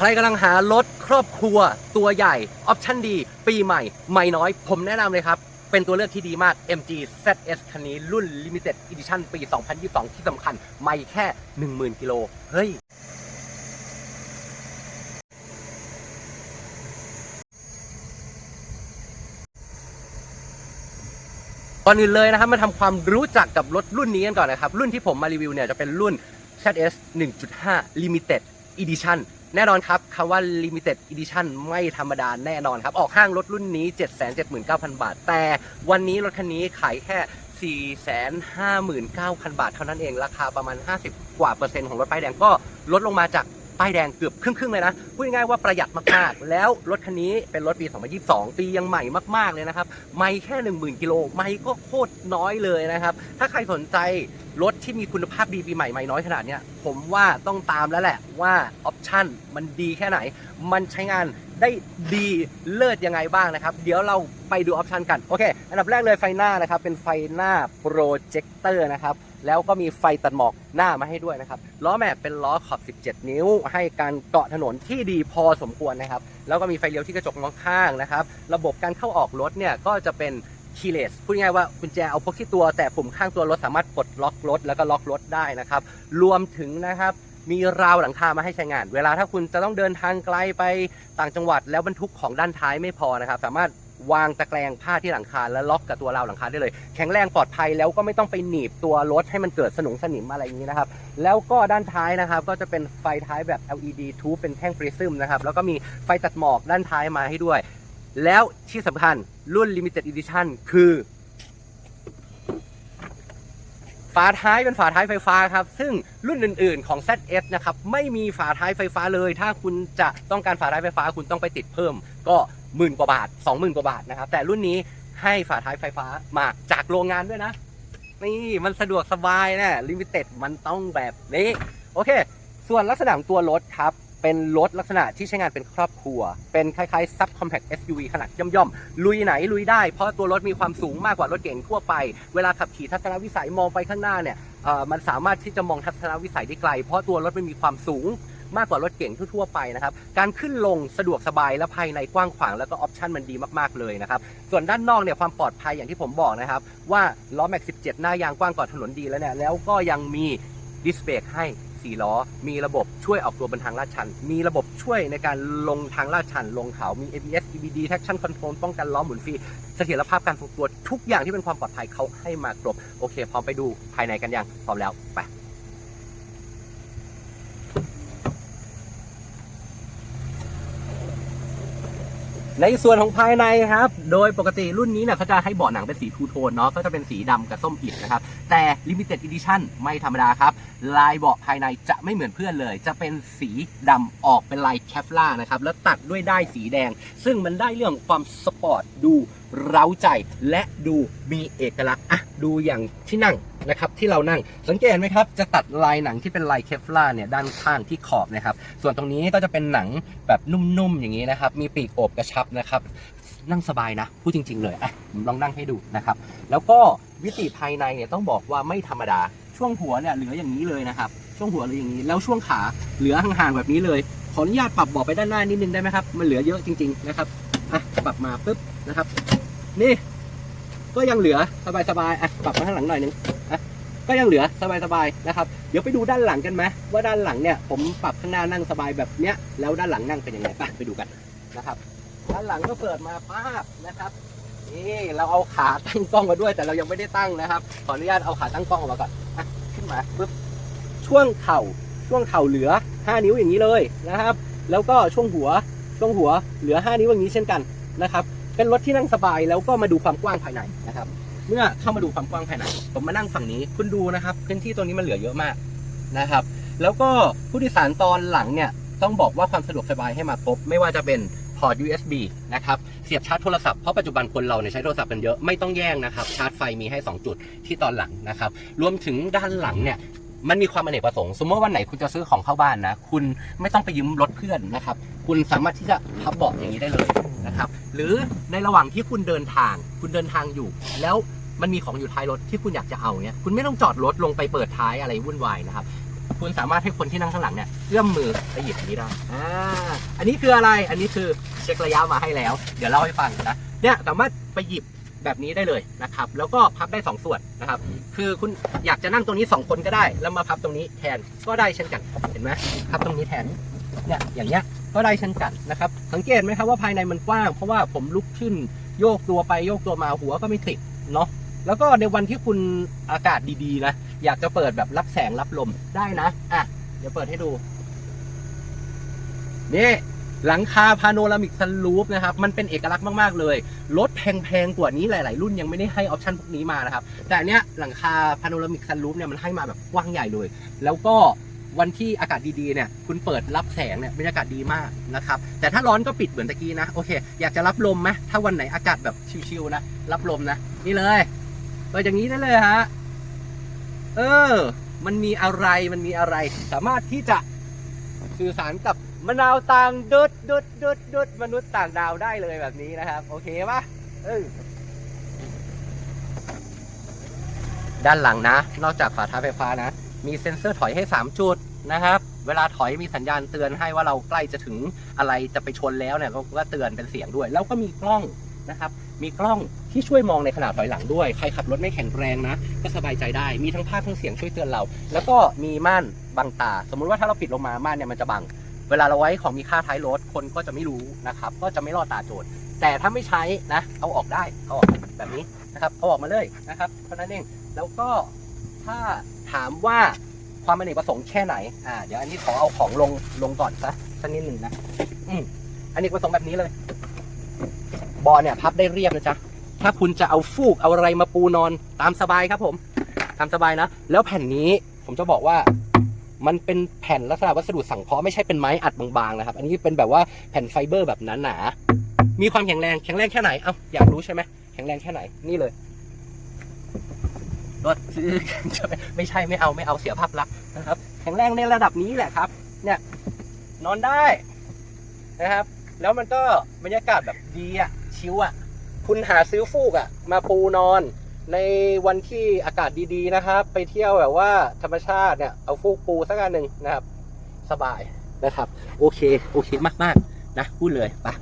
ใครกำลังหารถครอบครัวตัวใหญ่ ออปชั่นดี ปีใหม่ ไม่น้อย ผมแนะนำเลยครับ เป็นตัวเลือกที่ดีมาก MG ZS คันนี้รุ่น Limited Edition ปี 2022 ที่สำคัญ ไม่แค่ 10,000 กิโล เฮ้ยก่อนอื่นเลยนะครับมาทำความรู้จักกับรถรุ่นนี้กันก่อนนะครับ รุ่นที่ผมมารีวิวเนี่ยจะเป็นรุ่น ZS 1.5 Limited Edition แน่นอนครับคำว่า Limited Edition ไม่ธรรมดาแน่นอนครับ ออกห้างรถรุ่นนี้ 779,000 บาท แต่วันนี้รถคันนี้ขายแค่ 459,000 บาทเท่านั้นเอง ราคาประมาณ 50 กว่าเปอร์เซ็นต์ของรถป้ายแดงก็ลดลงมาจาก ป้ายแดงเกือบครึ่งๆเลยนะ พูดง่ายๆว่าประหยัดมากๆ แล้วรถคันนี้เป็นรถปี 2022 ปียังใหม่มากๆเลยนะครับ ไม่แค่ 10,000 กิโล ไม่ก็โคตรน้อยเลยนะครับ ถ้าใครสนใจรถที่มีคุณภาพดีปีใหม่ไม่น้อยขนาดนี้ผมว่าต้องตามแล้วแหละว่าออปชั่นมันดีแค่ไหน มันใช้งานได้ดีเลิศยังไงบ้างนะครับ เดี๋ยวเราไปดูออปชันกัน โอเค อันดับแรกเลยไฟหน้านะครับ เป็นไฟหน้าโปรเจคเตอร์นะครับ แล้วก็มีไฟตัดหมอกหน้ามาให้ด้วยนะครับ ล้อแม็กเป็นล้อขอบ 17 นิ้ว ให้การเกาะถนนที่ดีพอสมควรนะครับ แล้วก็มีไฟเลี้ยวที่กระจกมองข้างนะครับ ระบบการเข้าออกรถเนี่ยก็จะเป็นคีย์เลสพูดง่ายว่ากุญแจเอาพกที่ตัวแต่ปุ่มข้างตัวรถสามารถปลดล็อกรถแล้วก็ล็อกรถได้นะครับ รวมถึงนะครับมีราวหลังคามาให้ใช้งาน เวลาถ้าคุณจะต้องเดินทางไกลไปต่างจังหวัดแล้วบรรทุกของด้านท้ายไม่พอนะครับ สามารถ วางตะแกรงผ้าที่หลังคาแล้วล็อกกับตัวราวหลังคาได้เลย แข็งแรงปลอดภัยแล้วก็ไม่ต้องไปหนีบตัวรถให้มันเกิดสนุงสนิมอะไรอย่างนี้นะครับ แล้วก็ด้านท้ายนะครับ ก็จะเป็นไฟท้ายแบบ LED ทูบเป็นแท่งปริซึมนะครับ แล้วก็มีไฟตัดหมอกด้านท้ายมาให้ด้วย แล้วที่สำคัญรุ่น Limited Edition คือฝาท้ายเป็นฝาท้ายไฟฟ้าครับ ซึ่งรุ่นอื่น ๆ ของ ZS นะครับ ไม่มีฝาท้ายไฟฟ้าเลย ถ้าคุณจะต้องการฝาท้ายไฟฟ้าคุณต้องไปติดเพิ่ม ก็หมื่นกว่าบาท20,000กว่าบาทนะครับ แต่รุ่นนี้ให้ฝาท้ายไฟฟ้ามาจากโรงงานด้วยนะ นี่มันสะดวกสบายนะลิมิเต็ดมันต้องแบบนี้ โอเค ส่วนลักษณะของตัวรถครับ เป็นรถลักษณะที่ใช้งานเป็นครอบครัว เป็นคล้ายๆ sub compact SUV ขนาดย่อมๆ ลุยไหนลุยได้ เพราะตัวรถมีความสูงมากกว่ารถเก๋งทั่วไป เวลาขับขี่ทัศนวิสัยมองไปข้างหน้าเนี่ยเออมันสามารถที่จะมองทัศนวิสัยได้ไกล เพราะตัวรถมันมีความสูง มากกว่ารถเก๋งทั่วๆไปนะครับการขึ้นลงสะดวกสบายและภายในกว้างขวางแล้วก็ออปชันมันดีมากๆเลยนะครับส่วนด้านนอกเนี่ยความปลอดภัยอย่างที่ผมบอกนะครับว่าล้อแม็ก17 หน้ายางกว้างกว่าถนนดีแล้วเนี่ยแล้วก็ยังมีดิสเบรกให้4ล้อ มีระบบช่วยออกตัวบนทางลาดชัน มีระบบช่วยในการลงทางลาดชัน ลงเขา มี ABS EBD traction control ป้องกันล้อหมุนฟรี เสถียรภาพการทรงตัว ทุกอย่างที่เป็นความปลอดภัยเขาให้มาครบ โอเค พร้อมไปดูภายในกันยัง พร้อมแล้ว ไป ในส่วนของภายในครับ โดยปกติรุ่นนี้เนี่ยเขาจะให้เบาะหนังเป็นสีทูโทนเนาะ ก็จะเป็นสีดำกับส้มอิฐนะครับ แต่ Limited Edition ไม่ธรรมดาครับ ลายเบาะภายในจะไม่เหมือนเพื่อนเลย จะเป็นสีดำออกเป็นลายแคฟล่านะครับ แล้วตัดด้วยด้ายสีแดง ซึ่งมันได้เรื่องความสปอร์ตดูเร้าใจและดูมีเอกลักษณ์อะดูอย่างที่นั่ง นะครับที่เรานั่งสังเกตไหมครับจะตัดลายหนังที่เป็นลายเคฟล่าเนี่ยด้านข้างที่ขอบนะครับส่วนตรงนี้ก็จะเป็นหนังแบบนุ่มๆอย่างนี้นะครับมีปีกโอบกระชับนะครับนั่งสบายนะพูดจริง ๆ เลยอะผมลองนั่งให้ดูนะครับแล้วก็วิติภายในเนี่ยต้องบอกว่าไม่ธรรมดาช่วงหัวเนี่ยเหลืออย่างนี้เลยนะครับช่วงหัวเหลืออย่างนี้ แล้วช่วงขาเหลือห่างๆแบบนี้เลยขออนุญาตปรับเบาะไปด้านหน้านิดนึงได้ไหมครับมันเหลือเยอะจริง ๆนะครับอะปรับมาปุ๊บนะครับ นี่ ก็ยังเหลือสบายๆอะปรับมาข้างหลังหน่อยนึง ก็ยังเหลือสบายๆนะครับ เดี๋ยวไปดูด้านหลังกันไหมว่าด้านหลังเนี่ยผมปรับข้างหน้านั่งสบายแบบเนี้ยแล้วด้านหลังนั่งเป็นยังไงไปไปดูกันนะครับ ด้านหลังก็เปิดมาป้าบนะครับนี่เราเอาขาตั้งกล้องมาด้วยแต่เรายังไม่ได้ตั้งนะครับ ขออนุญาตเอาขาตั้งกล้องออกมาก่อนอะขึ้นมาปุ๊บช่วงเข่าช่วงเข่าเหลือ 5 นิ้วอย่างนี้เลยนะครับ แล้วก็ช่วงหัวช่วงหัวเหลือ 5 นิ้วอย่างนี้เช่นกันนะครับ เป็นรถที่นั่งสบายแล้วก็มาดูความกว้างภายในนะครับ เมื่อเข้ามาดูความกว้างภายในผมมานั่งฝั่งนี้คุณดูนะครับ พื้นที่ตรงนี้มันเหลือเยอะมากนะครับ แล้วก็ผู้โดยสารตอนหลังเนี่ยต้องบอกว่าความสะดวกสบายให้มาครบไม่ว่าจะเป็นพอร์ต USB นะครับเสียบชาร์จโทรศัพท์เพราะปัจจุบันคนเราเนี่ยใช้โทรศัพท์กันเยอะไม่ต้องแย่งนะครับชาร์จไฟมีให้ 2 จุดที่ตอนหลังนะครับรวมถึงด้านหลังเนี่ยมันมีความอเนกประสงค์ สมมติว่าวันไหนคุณจะซื้อของเข้าบ้านนะ คุณไม่ต้องไปยืมรถเพื่อนนะครับ คุณสามารถที่จะพับเบาะอย่างนี้ได้เลยนะครับ หรือในระหว่างที่คุณเดินทาง คุณเดินทางอยู่ แล้ว มันมีของอยู่ท้ายรถที่คุณอยากจะเอาเนี่ยคุณไม่ต้องจอดรถลงไปเปิดท้ายอะไรวุ่นวายนะครับคุณสามารถให้คนที่นั่งข้างหลังเนี่ยเอื้อมมือไปหยิบนนี้ได้อ่าอันนี้คืออะไร อันนี้คือเช็คระยะมาให้แล้ว เดี๋ยวเล่าให้ฟังนะ เนี่ยสามารถไปหยิบแบบนี้ได้เลยนะครับ แล้วก็พับได้ 2 ส่วนนะครับ คือคุณอยากจะนั่งตรงนี้ 2 คนก็ได้ แล้วมาพับตรงนี้แทน ก็ได้เช่นกัน เห็นไหมพับตรงนี้แทน เนี่ยอย่างเงี้ย ก็ได้เช่นกันนะครับ สังเกตไหมครับว่าภายในมันกว้าง เพราะว่าผมลุกขึ้นโยกตัวไปโยกตัวมาหัวก็ไม่ติดเนาะ แล้วก็ในวันที่คุณอากาศดีๆนะ อยากจะเปิดแบบรับแสงรับลมได้นะ อะ เดี๋ยวเปิดให้ดู นี่หลังคาพาโนรามิกซันรูฟนะครับ มันเป็นเอกลักษณ์มาก ๆ เลย รถแพง ๆ กว่านี้หลาย ๆ รุ่นยังไม่ได้ให้ออปชันพวกนี้มานะครับ แต่เนี้ยหลังคาพาโนรามิกซันรูฟเนี่ยมันให้มาแบบกว้างใหญ่เลย แล้วก็วันที่อากาศดี ๆ เนี่ย คุณเปิดรับแสงเนี่ยบรรยากาศดีมากนะครับ แต่ถ้าร้อนก็ปิดเหมือนตะกี้นะ โอเค อยากจะรับลมไหมถ้าวันไหนอากาศแบบชิวๆนะ รับลมนะ นี่เลย เปิดอย่างนี้ได้เลยฮะ เออ มันมีอะไรมันมีอะไร สามารถที่จะสื่อสารกับมะนาวต่างดุดดุดดุดดุดมนุษย์ต่างดาวได้เลยแบบนี้นะครับ โอเคปะเออด้านหลังนะ นอกจากฝาท้ายไฟฟ้านะ มีเซ็นเซอร์ถอยให้ 3 จุดนะครับ เวลาถอยมีสัญญาณเตือนให้ว่าเราใกล้จะถึงอะไรจะไปชนแล้วเนี่ยก็เตือนเป็นเสียงด้วย แล้วก็มีกล้องนะครับ มีกล้องที่ช่วยมองในขณะถอยหลังด้วย ใครขับรถไม่แข็งแรงนะ ก็สบายใจได้ มีทั้งภาพทั้งเสียงช่วยเตือนเรา แล้วก็มีม่านบังตา สมมุติว่าถ้าเราปิดลงมาม่านเนี่ยมันจะบัง เวลาเราไว้ของมีค่าท้ายรถ คนก็จะไม่รู้นะครับ ก็จะไม่รอดตาโจร แต่ถ้าไม่ใช้นะ เอาออกได้ เอาออกแบบนี้นะครับ เอาออกมาเลยนะครับเท่านั้นเอง แล้วก็ถ้าถามว่าความอเนกประสงค์แค่ไหน อ่า เดี๋ยวอันนี้ขอเอาของลงลงก่อนซะสักนิดหนึ่งนะ อืมอเนกประสงค์แบบนี้เลย บอลเนี่ยพับได้เรียบนะจ๊ะ ถ้าคุณจะเอาฟูกเอาอะไรมาปูนอนตามสบายครับผม ตามสบายนะ แล้วแผ่นนี้ผมจะบอกว่ามันเป็นแผ่นลักษณะวัสดุสังเคราะห์ไม่ใช่เป็นไม้อัดบางๆนะครับ อันนี้เป็นแบบว่าแผ่นไฟเบอร์แบบหนาๆมีความแข็งแรงแข็งแรงแค่ไหน เอ้าอยากรู้ใช่ไหมแข็งแรงแค่ไหนนี่เลยรถซื้อไม่ใช่ไม่เอาไม่เอาเสียภาพลักษณ์นะครับ แข็งแรงในระดับนี้แหละครับ เนี่ยนอนได้นะครับ แล้วมันก็บรรยากาศแบบดีอะ ชิวอะ คุณหาซื้อฟูกอะ มาปูนอน ในวันที่อากาศดีๆนะครับ ไปเที่ยวแบบว่าธรรมชาติเนี่ย เอาฟูกปูสักอันหนึ่งนะครับ สบายนะครับ โอเค โอเคมากๆนะพูดเลยไปะ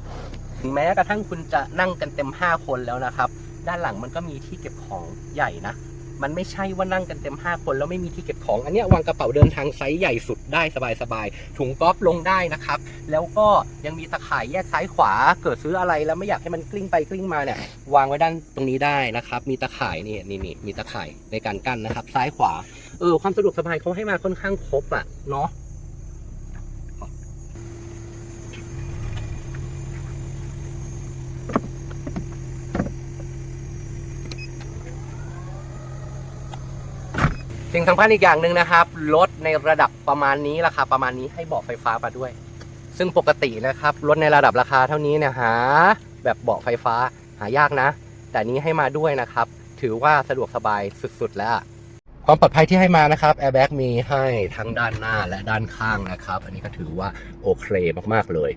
ถึงแม้กระทั่งคุณจะนั่งกันเต็ม 5 คนแล้วนะครับ ด้านหลังมันก็มีที่เก็บของใหญ่นะ มันไม่ใช่ว่านั่งกันเต็ม 5 คนแล้วไม่มีที่เก็บของ อันเนี้ยวางกระเป๋าเดินทางไซส์ใหญ่สุดได้สบายๆถุงก๊อฟลงได้นะครับ แล้วก็ยังมีตะข่ายแยกซ้ายขวา เกิดซื้ออะไรแล้วไม่อยากให้มันกลิ้งไปกลิ้งมาเนี่ยวางไว้ด้านตรงนี้ได้นะครับ มีตะข่ายนี่นี่นี่มีตะข่ายในการกั้นนะครับ ซ้ายขวาเออความสะดวกสบายเขาให้มาค่อนข้างครบอะเนาะ สิ่งสำคัญอีกอย่างหนึ่งนะครับ รถในระดับประมาณนี้ราคาประมาณนี้ให้เบาะไฟฟ้ามาด้วย ซึ่งปกตินะครับ รถในระดับราคาเท่านี้เนี่ยหา แบบเบาะไฟฟ้าหายากนะ แต่นี้ให้มาด้วยนะครับ ถือว่าสะดวกสบายสุดๆแล้วความปลอดภัยที่ให้มานะครับแอร์แบ็กมีให้ทั้งด้านหน้าและด้านข้างนะครับ อันนี้ก็ถือว่าโอเคมากๆเลย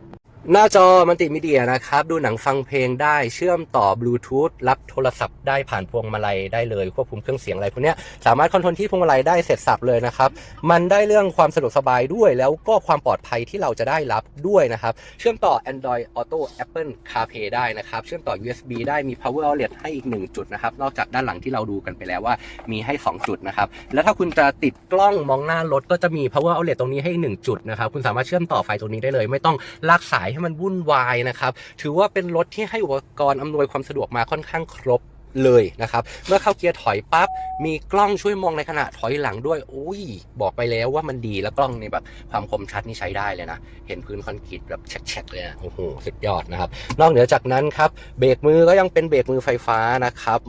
หน้าจอมัลติมีเดียนะครับ ดูหนังฟังเพลงได้เชื่อมต่อบลูทูธรับโทรศัพท์ได้ผ่านพวงมาลัยได้เลย ควบคุมเครื่องเสียงอะไรพวกนี้สามารถคอนโทรลที่พวงมาลัยได้เสร็จสับเลยนะครับ มันได้เรื่องความสะดวกสบายด้วย แล้วก็ความปลอดภัยที่เราจะได้รับด้วยนะครับ เชื่อมต่อ Android Auto Apple CarPlay ได้นะครับ เชื่อมต่อ USB ได้มี Power Outlet ให้อีก 1 จุดนะครับ นอกจากด้านหลังที่เราดูกันไปแล้วว่ามีให้ 2 จุดนะครับแล้วถ้าคุณจะติดกล้องมองหน้ารถก็จะมี Power Outlet ตรงนี้ให้อีกหนึ่งจุดนะครับคุณสามารถเชื่อมต่อไฟตรงนี้ได้เลย ไม่ต้องลากสายให้มันวุ่นวายนะครับ ถือว่าเป็นรถที่ให้อุปกรณ์อำนวยความสะดวกมาค่อนข้างครบ เลยนะครับ เมื่อเข้าเกียร์ถอยปั๊บ มีกล้องช่วยมองในขณะถอยหลังด้วยอุ้ย บอกไปแล้วว่ามันดีแล้วกล้องในแบบความคมชัดนี่ใช้ได้เลยนะ เห็นพื้นคอนกรีตแบบแฉกๆเลยนะโอ้โหสุดยอดนะครับ นอกเหนือจากนั้นครับเบรกมือก็ยังเป็นเบรกมือไฟฟ้านะครับ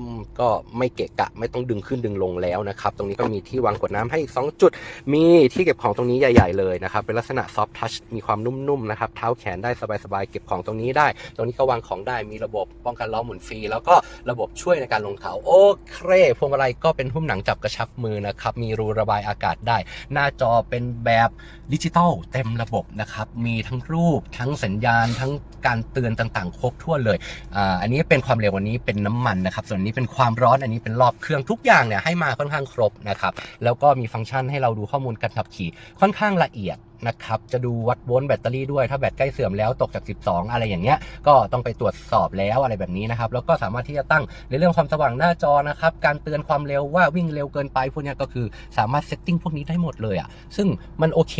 ก็ไม่เกะกะไม่ต้องดึงขึ้นดึงลงแล้วนะครับ ตรงนี้ก็มีที่วางกดน้ำให้อีก 2 จุด มีที่เก็บของตรงนี้ใหญ่ ๆ เลยนะครับ เป็นลักษณะซอฟทัชมีความนุ่มๆนะครับ เท้าแขนได้สบายๆเก็บของตรงนี้ได้ ตรงนี้ก็วางของได้มีระบบป้องกันล้อหมุนฟรีแล้วก็ระบบช่วยในการลงเขา โอเคพวงมาลัยก็เป็นหุ้มหนังจับกระชับมือนะครับ มีรูระบายอากาศได้ หน้าจอเป็นแบบดิจิตอลเต็มระบบนะครับ มีทั้งรูปทั้งสัญญาณ ทั้งการเตือนต่างๆ ครบถ้วนเลยอ่าอันนี้เป็นความเร็ววันนี้เป็นน้ำมันนะครับ ส่วนนี้เป็นความร้อนอันนี้เป็นรอบเครื่องทุกอย่างเนี่ยให้มาค่อนข้างครบนะครับ แล้วก็มีฟังก์ชันให้เราดูข้อมูลการขับขี่ค่อนข้างละเอียด นะครับจะดูวัดโวลต์แบตเตอรี่ด้วยถ้าแบตใกล้เสื่อมแล้วตกจาก 12 อะไรอย่างเงี้ยก็ต้องไปตรวจสอบแล้วอะไรแบบนี้นะครับแล้วก็สามารถที่จะตั้งในเรื่องความสว่างหน้าจอนะครับการเตือนความเร็วว่าวิ่งเร็วเกินไปพวกนี้ก็คือสามารถเซตติ้งพวกนี้ได้หมดเลยอะ่ะซึ่งมันโอเค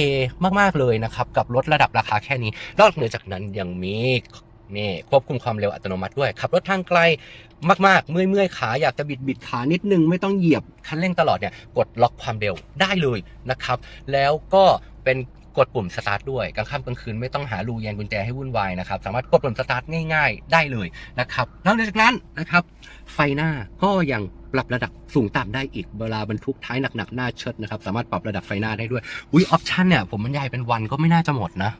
มากๆเลยนะครับกับรถระดับราคาแค่นี้นอกเหนือจากนั้นยังมีนี่ควบคุมความเร็วอัตโนมัติด้วย ขับรถทางไกลมากๆ เมื่อยเมื่อยๆขาอยากจะบิดบิดขานิดนึง ไม่ต้องเหยียบคันเร่งตลอดเนี่ยกดล็อกความเร็วได้เลยนะครับ แล้วก็เป็น กดปุ่มสตาร์ทด้วยกลางค่ำกลางคืนไม่ต้องหารูแยงกุญแจให้วุ่นวายนะครับ สามารถกดปุ่มสตาร์ทง่ายๆ ได้เลยนะครับนอกจากนั้นนะครับ ไฟหน้าก็ยังปรับระดับสูงต่ำได้อีกเวลาบรรทุกท้ายหนักๆหน้าเชิดนะครับ สามารถปรับระดับไฟหน้าได้ด้วยอุ้ยออปชันเนี่ยผมบรรยายเป็นวันก็ไม่น่าจะหมดนะ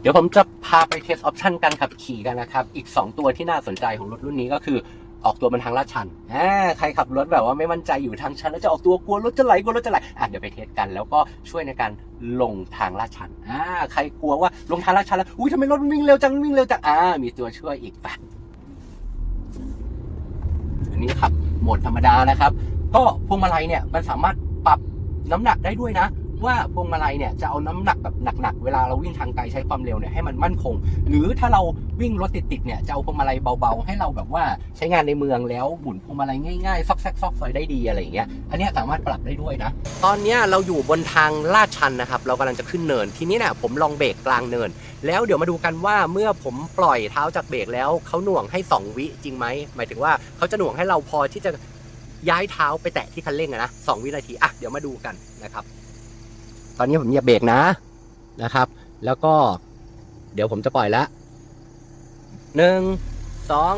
เดี๋ยวผมจะพาไปเทสออปชันการขับขี่กันนะครับ อีก 2 ตัวที่น่าสนใจของรถรุ่นนี้ก็คือ ออกตัวบนทางลาดชันอ่าใครขับรถแบบว่าไม่มั่นใจอยู่ทางชันแล้วจะออกตัวกลัวรถจะไหลกลัวรถจะไหลอะเดี๋ยวไปเทสกันแล้วก็ช่วยในการลงทางลาดชันอ่าใครกลัวว่าลงทางลาดชันแล้วอุ้ยทำไมรถมันวิ่งเร็วจังวิ่งเร็วจังอ่ามีตัวช่วยอีกปะอันนี้ขับโหมดธรรมดานะครับ ก็พวงมาลัยเนี่ยมันสามารถปรับน้ำหนักได้ด้วยนะ ว่าพวงมาลัยเนี่ยจะเอาน้ำหนักแบบหนักๆ เวลาเราวิ่งทางไกลใช้ความเร็วเนี่ยให้มันมั่นคง หรือถ้าเราวิ่งรถติดๆเนี่ยจะเอาพวงมาลัยเบาๆ ให้เราแบบว่าใช้งานในเมืองแล้วหมุนพวงมาลัยง่ายๆซอกแซกซอกซอยได้ดีอะไรอย่างเงี้ยอันนี้สามารถปรับได้ด้วยนะ ตอนนี้เราอยู่บนทางลาดชันนะครับ เรากำลังจะขึ้นเนินทีนี้เนี่ยผมลองเบรกกลางเนิน แล้วเดี๋ยวมาดูกันว่าเมื่อผมปล่อยเท้าจากเบรกแล้วเขาหน่วงให้ 2 วิจริงไหมหมายถึงว่าเขาจะหน่วงให้เราพอที่จะย้ายเท้าไปแตะที่คันเร่งนะสองวินาทีอะเดี๋ยวมาดูกันนะครับ ตอนนี้ผมเหยียบเบรกนะนะครับ แล้วก็เดี๋ยวผมจะปล่อยละหนึ่งสอง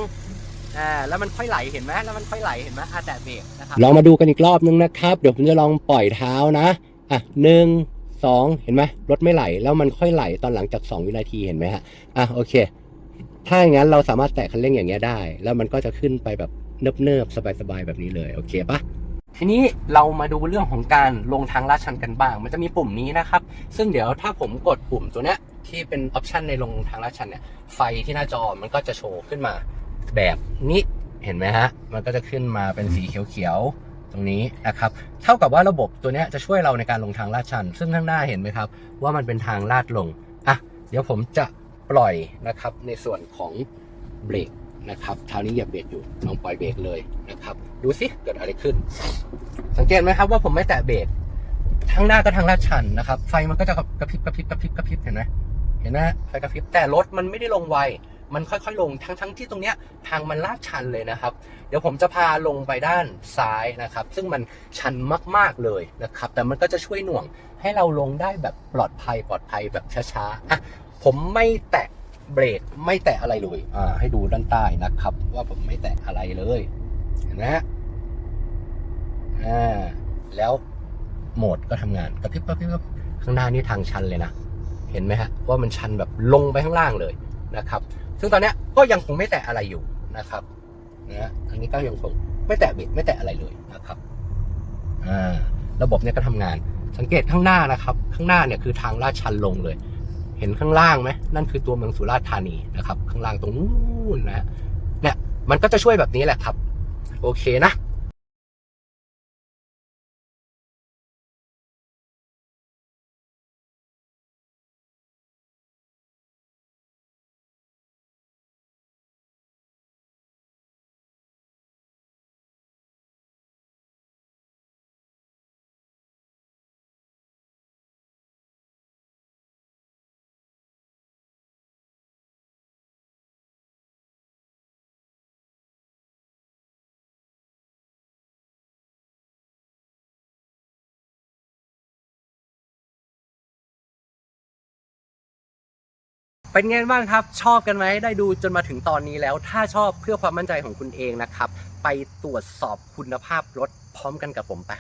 อ่าแล้วมันค่อยไหลเห็นไหมแล้วมันค่อยไหลเห็นไหมอะแตะเบรกนะครับลองมาดูกันอีกรอบนึงนะครับ เดี๋ยวผมจะลองปล่อยเท้านะอะหนึ่งสองเห็นไหมรถไม่ไหล แล้วมันค่อยไหลตอนหลังจากสองวินาทีเห็นไหมฮะอะโอเค ถ้าอย่างนั้นเราสามารถแตะคันเร่งอย่างเงี้ยได้ แล้วมันก็จะขึ้นไปแบบเนิบๆสบายๆแบบนี้เลยโอเคปะ ทีนี้เรามาดูเรื่องของการลงทางลาดชันกันบ้าง มันจะมีปุ่มนี้นะครับ ซึ่งเดี๋ยวถ้าผมกดปุ่มตัวเนี้ยที่เป็นออปชันในลงทางลาดชันเนี่ย ไฟที่หน้าจอมันก็จะโชว์ขึ้นมาแบบนี้เห็นไหมฮะ มันก็จะขึ้นมาเป็นสีเขียวๆตรงนี้นะครับ เท่ากับว่าระบบตัวเนี้ยจะช่วยเราในการลงทางลาดชัน ซึ่งข้างหน้าเห็นไหมครับ ว่ามันเป็นทางลาดลง อะ เดี๋ยวผมจะปล่อยนะครับในส่วนของเบรก นะครับเท้านี้เหยียบเบรกอยู่ลองปล่อยเบรกเลยนะครับ ดูสิเกิดอะไรขึ้น สังเกตไหมครับว่าผมไม่แตะเบรกทางหน้าก็ทางลาดชันนะครับ ไฟมันก็จะกระพริบกระพริบกระพริบกระพริบเห็นไหมเห็นไหมไฟกระพริบแต่รถมันไม่ได้ลงไวมันค่อยๆ ลงทั้งทั้งที่ตรงเนี้ยทางมันลาดชันเลยนะครับ เดี๋ยวผมจะพาลงไปด้านซ้ายนะครับ ซึ่งมันชันมากๆเลยนะครับ แต่มันก็จะช่วยหน่วงให้เราลงได้แบบปลอดภัยปลอดภัยแบบช้าๆอะผมไม่แตะ เบรกไม่แตะอะไรเลยอ่าให้ดูด้านใต้นะครับ ว่าผมไม่แตะอะไรเลยเห็นไหมฮะอ่าแล้วโหมดก็ทำงานกระพริบกระพริบกระพริบข้างหน้านี่ทางชันเลยนะเห็นไหมฮะว่ามันชันแบบลงไปข้างล่างเลยนะครับ ซึ่งตอนนี้ก็ยังคงไม่แตะอะไรอยู่นะครับนะอันนี้ก็ยังคงไม่แตะเบรกไม่แตะอะไรเลยนะครับอ่าระบบเนี้ยก็ทำงาน สังเกตข้างหน้านะครับ ข้างหน้าเนี่ยคือทางลาดชันลงเลย เห็นข้างล่างไหมนั่นคือตัวเมืองสุราษฎร์ธานีนะครับ ข้างล่างตรงนู้นนะเนี่ยมันก็จะช่วยแบบนี้แหละครับ โอเคนะ เป็นไงบ้างครับ ชอบกันไหมได้ดูจนมาถึงตอนนี้แล้ว ถ้าชอบเพื่อความมั่นใจของคุณเองนะครับ ไปตรวจสอบคุณภาพรถพร้อมกันกับผมไป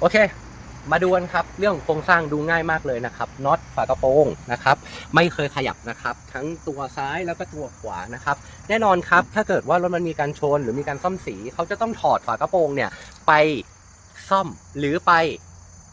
โอเค มาดูกันครับ เรื่องของโครงสร้างดูง่ายมากเลยนะครับน็อตฝากระโปรงนะครับ ไม่เคยขยับนะครับ ทั้งตัวซ้ายแล้วก็ตัวขวานะครับ แน่นอนครับ ถ้าเกิดว่ารถมันมีการชนหรือมีการซ่อมสี เขาจะต้องถอดฝากระโปรงเนี่ยไป ซ่อมหรือไป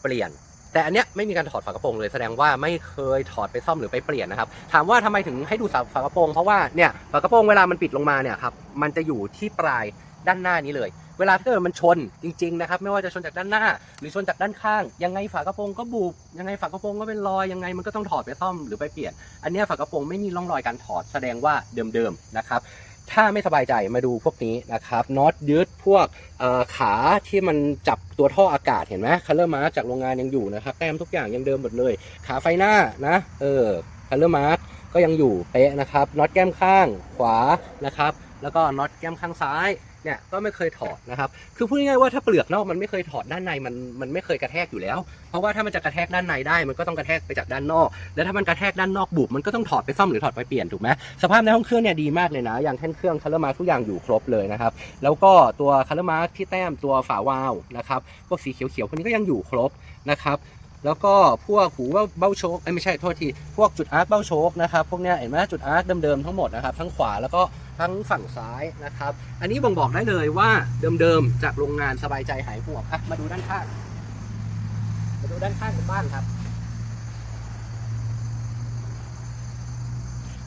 เปลี่ยน แต่อันเนี้ยไม่มีการถอดฝากระโปรงเลยแสดงว่าไม่เคยถอดไปซ่อมหรือไปเปลี่ยนนะครับ ถามว่าทำไมถึงให้ดูฝากระโปรงเพราะว่าเนี่ยฝากระโปรงเวลามันปิดลงมาเนี่ยครับมันจะอยู่ที่ปลายด้านหน้านี้เลย เวลาถ้าเกิดมันชนจริงๆนะครับ ไม่ว่าจะชนจากด้านหน้า หรือชนจากด้านข้าง ยังไงฝากระโปรงก็บุบยังไงฝากระโปรงก็เป็นรอยยังไงมันก็ต้องถอดไปซ่อมหรือไปเปลี่ยน อันเนี้ยฝากระโปรงไม่มีร่องรอยการถอดแสดงว่าเดิมๆนะครับ ถ้าไม่สบายใจมาดูพวกนี้นะครับน็อตยึดพวกขาที่มันจับตัวท่ออากาศเห็นไหมคัลเลอร์มาร์จากโรงงานยังอยู่นะครับแต้มทุกอย่างยังเดิมหมดเลย ขาไฟหน้านะเออคัลเลอร์มาร์ก็ยังอยู่เป๊ะนะครับน็อตแก้มข้างขวานะครับ แล้วก็น็อตแก้มข้างซ้าย เนี่ยก็ไม่เคยถอดนะครับ คือพูดง่ายๆว่าถ้าเปลือกนอกมันไม่เคยถอดด้านในมันมันไม่เคยกระแทกอยู่แล้ว เพราะว่าถ้ามันจะกระแทกด้านในได้มันก็ต้องกระแทกไปจากด้านนอก แล้วถ้ามันกระแทกด้านนอกบุบมันก็ต้องถอดไปซ่อมหรือถอดไปเปลี่ยนถูกไหมสภาพในห้องเครื่องเนี่ยดีมากเลยนะ อย่างแท่นเครื่องคัลเลอร์มาทุกอย่างอยู่ครบเลยนะครับ แล้วก็ตัวคัลเลอร์มาที่แต้มตัวฝาวาล์วนะครับพวกสีเขียวๆพวกนี้ก็ยังอยู่ครบนะครับแล้วก็พวกหูเบ้าโชคเอ้ยไม่ใช่โทษที พวกจุดอาร์คเบ้าโชคนะครับ พวกเนี้ยเห็นไหมจุดอาร์คเดิมๆทั้งหมดนะครับ ทั้งขวาแล้วก็ ทั้งฝั่งซ้ายนะครับ อันนี้บ่งบอกได้เลยว่าเดิมๆจากโรงงานสบายใจหายห่วงอะมาดูด้านข้าง มาดูด้านข้างของบ้านครับ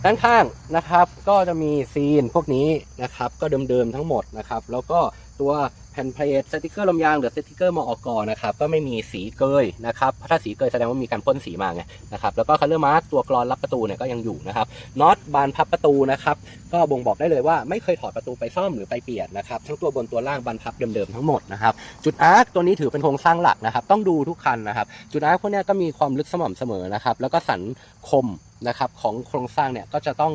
ด้านข้างนะครับ ก็จะมีซีนพวกนี้นะครับ ก็เดิมๆทั้งหมดนะครับ แล้วก็ตัวแผ่นเพลทสติกเกอร์ลมยางหรือสติกเกอร์มอกนะครับก็ไม่มีสีเกยนะครับถ้าสีเกยแสดงว่ามีการพ่นสีมาไงนะครับแล้วก็คัลเลอร์มาร์กตัวกรอนรับประตูเนี่ยก็ยังอยู่นะครับน็อตบานพับประตูนะครับก็บ่งบอกได้เลยว่าไม่เคยถอดประตูไปซ่อมหรือไปเปลี่ยนนะครับทั้งตัวบนตัวล่างบานพับเดิมๆทั้งหมดนะครับจุดอาร์คตัวนี้ถือเป็นโครงสร้างหลักนะครับ ต้องดูทุกคันนะครับ จุดอาร์คพวกนี้ก็มีความลึกสม่ำเสมอนะครับ แล้วก็สันคมนะครับของโครงสร้างเนี่ยก็จะต้อง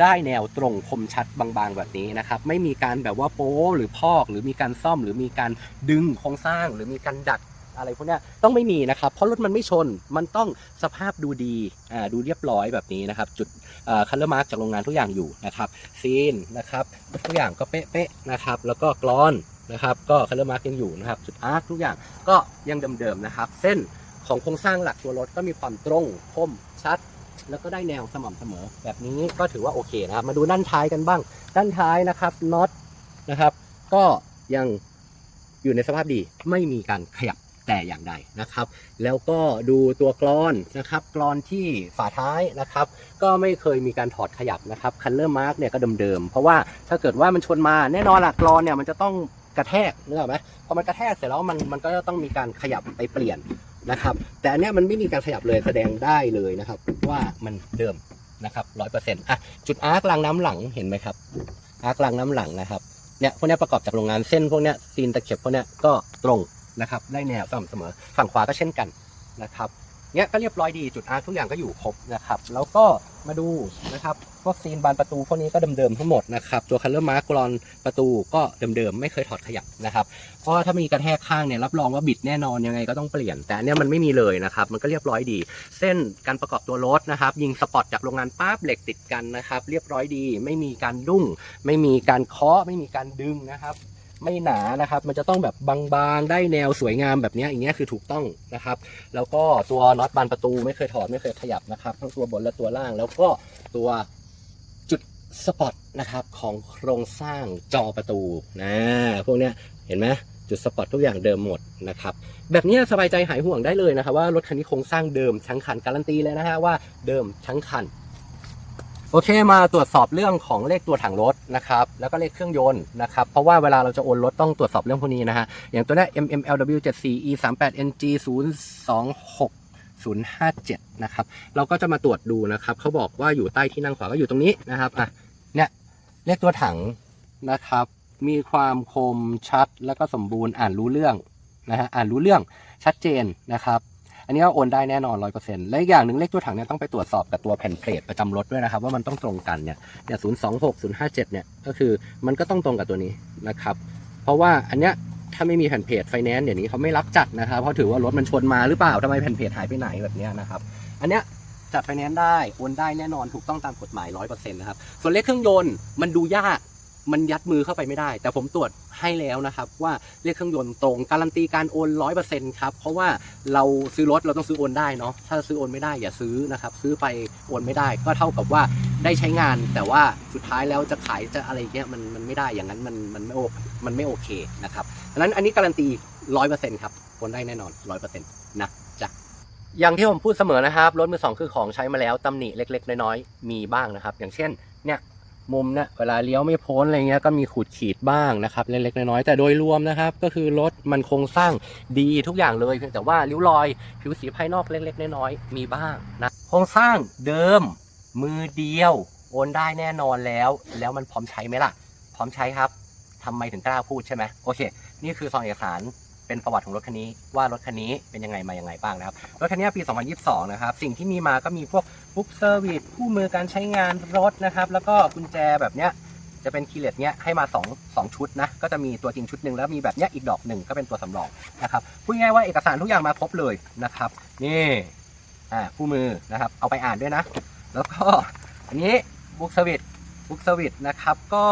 ได้แนวตรงคมชัดบางๆแบบนี้นะครับ ไม่มีการแบบว่าโป๊หรือพอก หรือมีการซ่อมหรือมีการดึงโครงสร้าง หรือมีการดัด อะไรพวกนี้ต้องไม่มีนะครับ เพราะรถมันไม่ชนมันต้องสภาพดูดีอ่าดูเรียบร้อยแบบนี้นะครับ จุดคัลเลอร์มาร์กจากโรงงานทุกอย่างอยู่นะครับซีนนะครับทุกอย่างก็เป๊ะๆนะครับ แล้วก็กรอนนะครับก็คัลเลอร์มาร์กยังอยู่นะครับจุดอาร์คทุกอย่างก็ยังเดิมๆนะครับ เส้นของโครงสร้างหลักตัวรถก็มีความตรงคมชัด แล้วก็ได้แนวสม่ำเสมอ แบบนี้ก็ถือว่าโอเคนะครับ มาดูด้านท้ายกันบ้าง ด้านท้ายนะครับน็อตนะครับ ก็ยังอยู่ในสภาพดีไม่มีการขยับ แต่อย่างใดนะครับ แล้วก็ดูตัวกรอนนะครับกรอนที่ฝาท้ายนะครับ ก็ไม่เคยมีการถอดขยับนะครับคันเลอร์มาร์กเนี่ยก็เดิมๆ เพราะว่าถ้าเกิดว่ามันชนมาแน่นอนละกรอนเนี่ยมันจะต้องกระแทกนึกออกไหมพอมันกระแทกเสร็จแล้วมันมันก็จะต้องมีการขยับไปเปลี่ยนนะครับ แต่อันเนี้ยมันไม่มีการขยับเลยแสดงได้เลยนะครับ ว่ามันเดิมนะครับร้อยเปอร์เซ็นต์อะจุดอาร์ครางน้ำหลังเห็นไหมครับอาร์ครางน้ำหลังนะครับเนี่ยพวกนี้ประกอบจากโรงงานเส้นพวกนี้ซีนตะเข็บพวกนี้ก็ตรง นะครับได้แนวสม่ำเสมอ ฝั่งขวาก็เช่นกันนะครับเนี่ยก็เรียบร้อยดีจุดอาร์ทุกอย่างก็อยู่ครบนะครับ แล้วก็มาดูนะครับพวกซีนบานประตูพวกนี้ก็เดิมๆทั้งหมดนะครับ ตัวคัลเลอร์มาร์กรอนประตูก็เดิมๆไม่เคยถอดขยับนะครับเพราะว่าถ้ามีกระแทกข้างเนี่ยรับรองว่าบิดแน่นอนยังไงก็ต้องเปลี่ยน แต่อันเนี้ยมันไม่มีเลยนะครับมันก็เรียบร้อยดี เส้นการประกอบตัวรถนะครับ ยิงสปอตจากโรงงานป้าบเหล็กติดกันนะครับ เรียบร้อยดี ไม่มีการดุ้ง ไม่มีการเคาะไม่มีการดึงนะครับ ไม่หนานะครับ มันจะต้องแบบบางๆ ได้แนวสวยงามแบบนี้อย่างเงี้ยคือถูกต้องนะครับ แล้วก็ตัวน็อตบานประตูไม่เคยถอดไม่เคยขยับนะครับทั้งตัวบนและตัวล่าง แล้วก็ตัวจุดสปอตนะครับของโครงสร้างจอประตูนะพวกเนี้ยเห็นไหมจุดสปอตทุกอย่างเดิมหมดนะครับ แบบนี้สบายใจหายห่วงได้เลยนะครับว่ารถคันนี้โครงสร้างเดิมทั้งคันการันตีเลยนะฮะว่าเดิมทั้งคัน โอเคมาตรวจสอบเรื่องของเลขตัวถังรถนะครับแล้วก็เลขเครื่องยนต์นะครับเพราะว่าเวลาเราจะโอนรถต้องตรวจสอบเรื่องพวกนี้นะฮะอย่างตัวนี้ MMLW 74 E 38 NG 026 057 นะครับ เราก็จะมาตรวจดูนะครับ เขาบอกว่าอยู่ใต้ที่นั่งขวาก็อยู่ตรงนี้นะครับ อะ เนี่ยเลขตัวถังนะครับ มีความคมชัดแล้วก็สมบูรณ์อ่านรู้เรื่องนะฮะ อ่านรู้เรื่องชัดเจนนะครับ อันนี้ก็โอนได้แน่นอนร้อยเปอร์เซ็นต์และอีกอย่างหนึ่งเลขตัวถังเนี่ยต้องไปตรวจสอบกับตัวแผ่นเพลทประจำรถด้วยนะครับว่ามันต้องตรงกันเนี่ยเนี่ยศูนย์สองหกศูนย์ห้าเจ็ดเนี่ยก็คือมันก็ต้องตรงกับตัวนี้นะครับเพราะว่าอันเนี้ยถ้าไม่มีแผ่นเพจไฟแนนซ์เดี๋ยวนี้เขาไม่รับจัดนะครับเพราะถือว่ารถมันชนมาหรือเปล่าทำไมแผ่นเพจหายไปไหนแบบเนี้ยนะครับอันเนี้ยจัดไฟแนนซ์ได้โอนได้แน่นอนถูกต้องตามกฎหมายร้อยเปอร์เซ็นต์นะครับส่วนเลขเครื่องยนต์มันดูยาก มันยัดมือเข้าไปไม่ได้ แต่ผมตรวจให้แล้วนะครับว่าเลขเครื่องยนต์ตรงการันตีการโอนร้อยเปอร์เซ็นต์ครับเพราะว่าเราซื้อรถเราต้องซื้อโอนได้เนาะถ้าซื้อโอนไม่ได้อย่าซื้อนะครับซื้อไปโอนไม่ได้ก็เท่ากับว่าได้ใช้งาน แต่ว่าสุดท้ายแล้วจะขายจะอะไรเงี้ยมันมันไม่ได้อย่างนั้นมันมันไม่โอมันไม่โอเคนะครับดังนั้นอันนี้การันตีร้อยเปอร์เซ็นต์ครับโอนได้แน่นอนร้อยเปอร์เซ็นต์นะจ้ะอย่างที่ผมพูดเสมอนะครับรถมือสองคือของใช้มาแล้วตำหนิเล็ก ๆ น้อยๆมีบ้างนะครับ อย่างเช่นเนี่ย มุมเนี่ยเวลาเลี้ยวไม่พ้นอะไรเงี้ยก็มีขูดขีดบ้างนะครับเล็กๆน้อยๆแต่โดยรวมนะครับ ก็คือรถมันโครงสร้างดีทุกอย่างเลยเพียงแต่ว่าริ้วรอย ผิวสีภายนอกเล็ก ๆ น้อยๆมีบ้างนะโครงสร้างเดิม มือเดียว โอนได้แน่นอนแล้ว แล้วมันพร้อมใช้ไหมล่ะ พร้อมใช้ครับทำไมถึงกล้าพูดใช่ไหมโอเค นี่คือซองเอกสาร เป็นประวัติของรถคันนี้ว่ารถคันนี้เป็นยังไงมายังไงบ้างนะครับ รถคันนี้ปี 2022 นะครับ สิ่งที่มีมาก็มีพวกบุ๊กเซอร์วิสคู่มือการใช้งานรถนะครับ แล้วก็กุญแจแบบเนี้ยจะเป็นคีย์เลสเนี้ยให้มา2 2ชุดนะ ก็จะมีตัวจริงชุดหนึ่งแล้วมีแบบเนี้ยอีกดอกหนึ่งก็เป็นตัวสำรองนะครับพูดง่ายว่าเอกสารทุกอย่างมาครบเลยนะครับ นี่อ่าคู่มือนะครับ เอาไปอ่านด้วยนะ แล้วก็อันนี้บุ๊กเซอร์วิสบุ๊กเซอร์วิสนะครับก็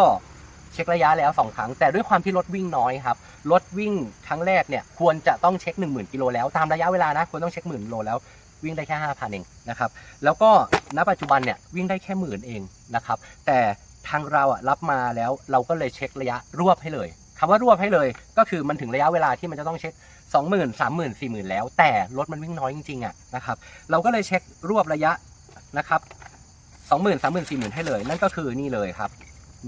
เช็คระยะแล้ว 2 ครั้ง แต่ด้วยความที่รถวิ่งน้อยครับรถวิ่งครั้งแรกเนี่ยควรจะต้องเช็ค 1 0,000กิโลแล้วตามระยะเวลานะควรต้องเช็คหมื่นโลแล้ววิ่งได้แค่5,000เองนะครับแล้วก็ณปัจจุบันเนี่ยวิ่งได้แค่หมื่นเองนะครับแต่ทางเราอะรับมาแล้วเราก็เลยเช็คระยะรวบให้เลยคำว่ารวบให้เลยก็คือมันถึงระยะเวลาที่มันจะต้องเช็ค20,000 30,000 40,000 แล้ว แต่รถมันวิ่งน้อยจริงๆอะนะครับเราก็เลยเช็ครวบระยะนะครับ20,000 30,000 40,000 ให้เลย นั่นก็คือนี่เลยครับ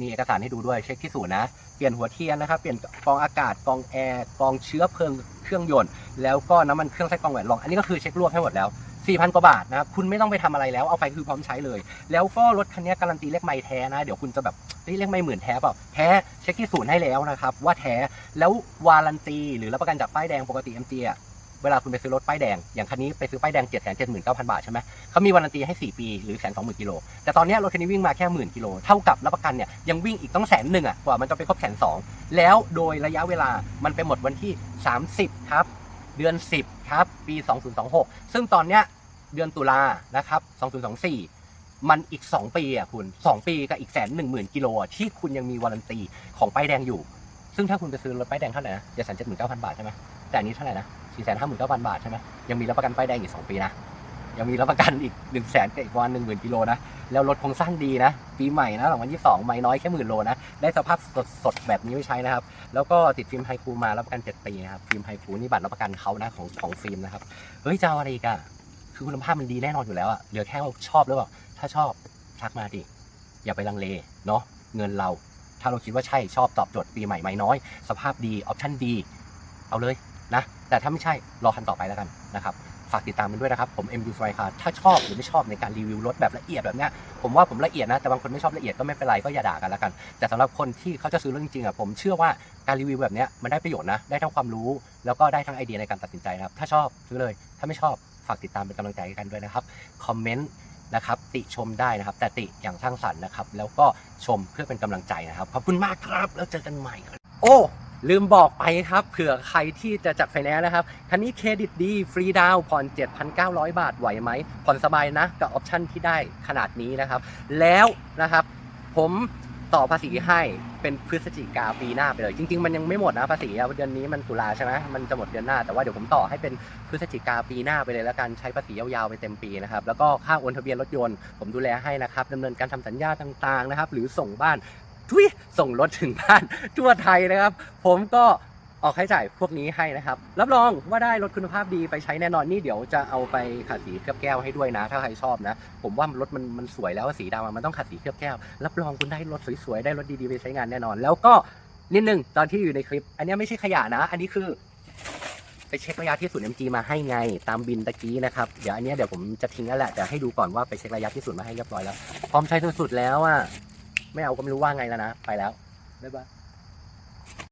มีเอกสารให้ดูด้วยเช็คที่ศูนย์นะ เปลี่ยนหัวเทียนนะครับ เปลี่ยนกองอากาศกองแอร์กองเชื้อเพลิงเครื่องยนต์ แล้วก็น้ำมันเครื่องไส้กองแหวนรอง อันนี้ก็คือเช็ครวบให้หมดแล้ว4,000 กว่าบาทนะครับ คุณไม่ต้องไปทำอะไรแล้ว เอาไปคือพร้อมใช้เลย แล้วก็รถคันนี้การันตีเลขไม่แท้นะ เดี๋ยวคุณจะแบบเลขไม่หมื่นแท้เปล่า แท้เช็คที่ศูนย์ให้แล้วนะครับว่าแท้ แล้ววารันตีหรือรับประกันจากป้ายแดงปกติ MG อะ เวลาคุณไปซื้อรถป้ายแดง อย่างคันนี้ไปซื้อป้ายแดง7 7 9 0 0 0บาทใช่ไหมเขามีวารันตีให้ 4 ปีหรือแสนสองหมื่นกิโล แต่ตอนนี้รถคันนี้วิ่งมาแค่หมื่นกิโล เท่ากับรับประกันเนี่ยยังวิ่งอีกต้องแสนหนึ่งอะ กว่ามันจะไปครบแสนสองแล้วโดยระยะเวลามันไปหมดวันที่ 30ครับ เดือน 10ครับ ปี 2026 ซึ่งตอนเนี้ยเดือนตุลานะครับ 2024มันอีก 2 ปีอะคุณ 2 ปีกับอีกแสนหนึ่งหมื่นกิโลที่คุณยังมีวารันตีของป้ายแดงอยู่ ซึ่งถ้าคุณไปซื้อรถป้ายแดงเท่าไหร่นะเจ็ดแสนเจ็ดหมื่นเก้าพันบาทใช่ไหมแต่อันนี้เท่าไหร่นะ สี่แสนห้าหมื่นเก้าพันบาทใช่ไหมยังมีรับประกันป้ายแดงอีก2ปีนะ ยังมีรับประกันอีก1นึ่งแสนกับอีกวันหนึ่งหมื่นกิโลนะ แล้วรถโครงสร้างดีนะ ปีใหม่นะ2022ไม่น้อยแค่หมื่นโลนะ ได้สภาพสดสดๆแบบนี้ไม่ใช้นะครับ แล้วก็ติดฟิล์มไฮคูมารับประกัน7ปีนะครับ ฟิล์มไฮคูนี่บัตรรับประกันเขานะของของฟิล์มนะครับ เฮ้ยจะเอาอะไรอีกอะคือคุณภาพมันดีแน่นอนอยู่แล้วอะเหลือแค่ว่าชอบหรือเปล่า ถ้าชอบทักมาดิ อย่าไปลังเลเนาะ เงินเรา ถ้าเราคิดว่าใช่ชอบตอบโจทย์ปีใหม่ไม่น้อย สภาพดีออปชั่นดี เอาเลย นะ แต่ถ้าไม่ใช่รอคันต่อไปแล้วกันนะครับ ฝากติดตามมันด้วยนะครับ ผม MU f l y Car ถ้าชอบหรือไม่ชอบในการรีวิวรถแบบละเอียดแบบเนี้ยผมว่าผมละเอียดนะ แต่บางคนไม่ชอบละเอียดก็ไม่เป็นไรก็อย่าด่ากันแล้วกัน แต่สำหรับคนที่เขาจะซื้อรถจริงๆอะผมเชื่อว่าการรีวิวแบบเนี้ยมันได้ประโยชน์นะ ได้ทั้งความรู้ แล้วก็ได้ทั้งไอเดียในการตัดสินใจนะครับ ถ้าชอบซื้อเลย ถ้าไม่ชอบฝากติดตามเป็นกำลังใจกันด้วยนะครับ คอมเมนต์นะครับติชมได้นะครับ แต่ติอย่างสร้างสรรค์นะครับ แล้วก็ชมเพื่อเป็นกำลังใจนะครับ ขอบคุณมากครับ แล้วเจอกันใหม่ โอ้ ลืมบอกไปครับเผื่อใครที่จะจัดไฟแนนซ์นะครับ คันนี้เครดิตดีฟรีดาวน์ผ่อน 7,900 บาทไหวไหม ผ่อนสบายนะ กับออปชั่นที่ได้ขนาดนี้นะครับ แล้วนะครับ ผมต่อภาษีให้เป็นพฤศจิกาปีหน้าไปเลย จริง ๆ มันยังไม่หมดนะภาษีเดือนนี้มันตุลาใช่ไหมมันจะหมดเดือนหน้าแต่ว่าเดี๋ยวผมต่อให้เป็นพฤศจิกาปีหน้าไปเลยแล้วกันใช้ภาษียาวๆไปเต็มปีนะครับแล้วก็ค่าโอนทะเบียนรถยนต์ผมดูแลให้นะครับดำเนินการทำสัญญาต่างๆนะครับหรือส่งบ้าน ทุยส่งรถถึงบ้านทั่วไทยนะครับ ผมก็ออกค่าใช้จ่ายพวกนี้ให้นะครับ รับรองว่าได้รถคุณภาพดีไปใช้แน่นอนนี่เดี๋ยวจะเอาไปขัดสีเคลือบแก้วให้ด้วยนะ ถ้าใครชอบนะ ผมว่ารถมันมันสวยแล้วสีดำมันต้องขัดสีเคลือบแก้ว รับรองคุณได้รถสวยๆได้รถดีๆไปใช้งานแน่นอน แล้วก็นิดนึงตอนที่อยู่ในคลิป อันนี้ไม่ใช่ขยะนะ อันนี้คือไปเช็คระยะที่ศูนย์ MG มาให้ไง ตามบินตะกี้นะครับเดี๋ยวอันนี้เดี๋ยวผมจะทิ้งแล้วแหละแต่ให้ดูก่อนว่าไปเช็คระยะที่ศูนย์มาให้เรียบร้อยแล้วพร้อมใช้สุดๆแล้วอะ ไม่เอาก็ไม่รู้ว่าไงแล้วนะ ไปแล้ว บ๊ายบาย